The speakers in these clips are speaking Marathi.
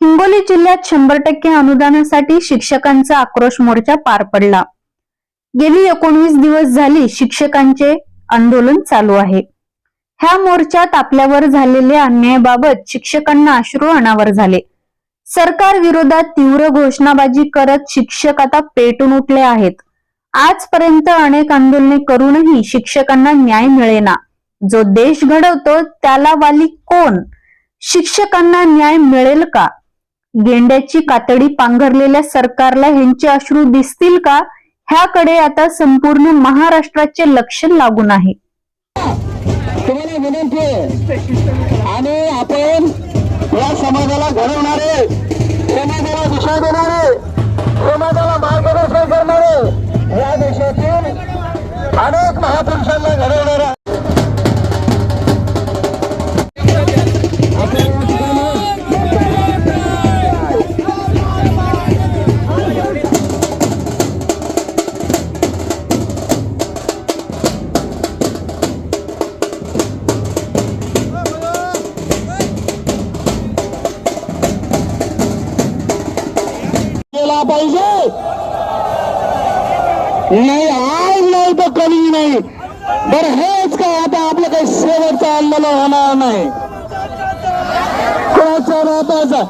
हिंगोली जिल्ह्यात शंभर टक्के अनुदानासाठी शिक्षकांचा आक्रोश मोर्चा पार पडला. गेली एकोणवीस दिवस झाली शिक्षकांचे आंदोलन चालू आहे. ह्या मोर्चात आपल्यावर झालेल्या अन्यायाबाबत शिक्षकांना अश्रू अनावर झाले. सरकार विरोधात तीव्र घोषणाबाजी करत शिक्षक आता पेटून उठले आहेत. आजपर्यंत अनेक आंदोलने करूनही शिक्षकांना न्याय मिळेना. जो देश घडवतो त्याला वाली कोण? शिक्षकांना न्याय मिळेल का? गेंड्याची कातडी पांघरलेल्या सरकारला ह्यांचे अश्रू दिसतील का? ह्याकडे आता संपूर्ण महाराष्ट्राचे लक्ष लागून आहे. तुम्हाला विनंती आणि आपण या समाजाला घडवणारे समाजाला दिशा देणारे समाजाला मार्गदर्शन करणारे या देशातील अनेक महापुरुष झाला पाहिजे. नाही आज नाही तर कधी नाही. बर हेच काय आता आपलं काही शेवटचं आंदोलन होणार नाही. कोणाचं राहताचं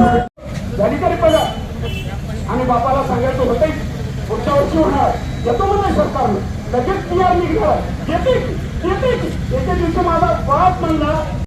झाली तरी बघा आणि बापाला सांगायचं होतंय पुढच्या वर्षी होणार. येतो म्हणजे सरकारनं. लगेच पी आर निघणार. येते येते एके दिवशी माझा बाप म्हणला